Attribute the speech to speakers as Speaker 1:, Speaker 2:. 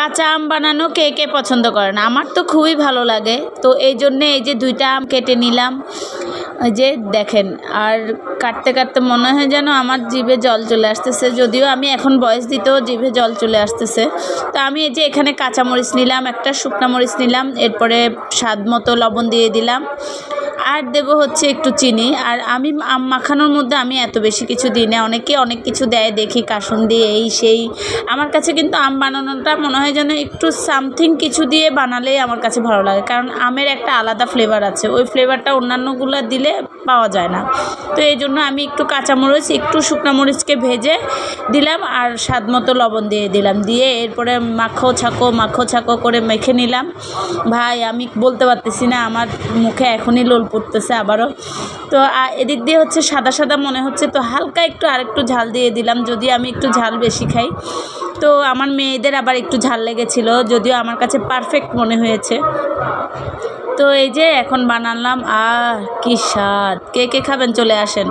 Speaker 1: কাঁচা আম বানানো কে কে পছন্দ করে না আমার তো খুবই ভালো লাগে। তো এই জন্যে এই যে দুইটা আম কেটে নিলাম। যে দেখেন, আর কাটতে কাটতে মনে হয় যেন আমার জিভে জল চলে আসতেছে। যদিও আমি এখন বয়স দিতেও জিভে জল চলে আসতেছে। তো আমি এই যে এখানে কাঁচামরিচ নিলাম, একটা শুকনো মরিচ নিলাম, এরপরে স্বাদ মতো লবণ দিয়ে দিলাম। আর দেবো হচ্ছে একটু চিনি। আর আমি মাখানোর মধ্যে আমি এত বেশি কিছু দিই না। অনেকে অনেক কিছু দেয়, দেখি কাসুন দিয়ে এই, সেই। আমার কাছে কিন্তু আম বানানোটা মনে হয় যেন একটু সামথিং কিছু দিয়ে বানালেই আমার কাছে ভালো লাগে। কারণ আমের একটা আলাদা ফ্লেভার আছে। ওই ফ্লেভারটা অন্যান্যগুলো দিলে পাওয়া যায় না। তো এই জন্য আমি একটু কাঁচামরিচ, একটু শুকনো মরিচকে ভেজে দিলাম আর স্বাদ মতো লবণ দিয়ে দিলাম। দিয়ে এরপরে মাখো ছাকো মাখো ছাকো করে মেখে নিলাম। ভাই, আমি বলতে পারতেছি না। আমার মুখে এখনই লোল পড়তেছে আবারও। তো এদিক দিয়ে হচ্ছে সাদা সাদা মনে হচ্ছে। তো, হালকা একটু আরেকটু ঝাল দিয়ে দিলাম যদি আমি একটু ঝাল বেশি খাই। তো, আমার মেয়েদের আবার একটু ঝাল লেগেছিল, যদিও আমার কাছে পারফেক্ট মনে হয়েছে। তো, এই যে এখন বানালাম, আহ, কি স্বাদ। কে কে খাবেন? চলে আসেন।